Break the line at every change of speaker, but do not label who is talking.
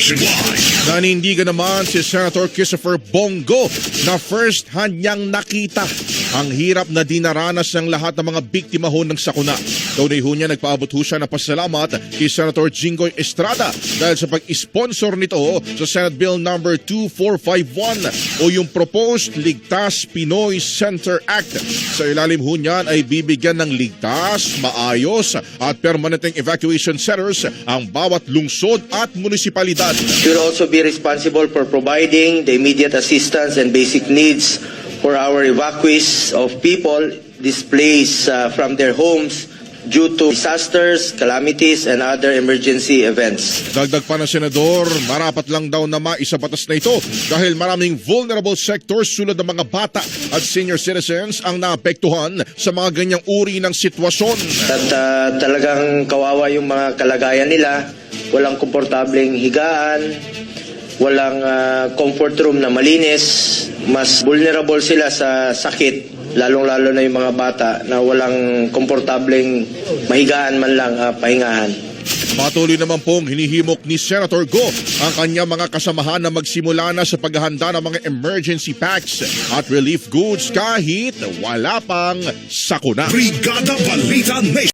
nationwide.
Nanindigan naman si Senator Christopher Bongo na first hand niyang nakita ang hirap na dinaranas ng lahat ng mga biktima ho ng sakuna. Doon ho niya nagpaabot ho siya ng pasalamat kay Senator Jinggoy Estrada dahil sa pag-sponsor nito sa Senate Bill number 2451 o yung proposed Ligtas Pinoy Center Act. Sa ilalim ho niyan ay bibigyan ng ligtas, maayos at permanenteng evacuation centers ang bawat lungsod at munisipalidad.
Will also be responsible for providing the immediate assistance and basic needs for our evacuees of people displaced uh, from their homes due to disasters, calamities, and other emergency events.
Dagdag pa ng senador, marapat lang daw na maisabatas na ito dahil maraming vulnerable sectors sulod ng mga bata at senior citizens ang naapektuhan sa mga ganyang uri ng sitwasyon.
At uh, talagang kawawa yung mga kalagayan nila, walang komportableng higaan, walang uh, comfort room na malinis, mas vulnerable sila sa sakit, lalong-lalo na yung mga bata na walang komportableng mahigaan man lang uh, pahingahan.
Patuloy naman pong hinihimok ni Senator Go ang kanyang mga kasamahan na magsimula na sa paghahanda ng mga emergency packs at relief goods kahit wala pang sakuna.
Brigada Balita Nationwide.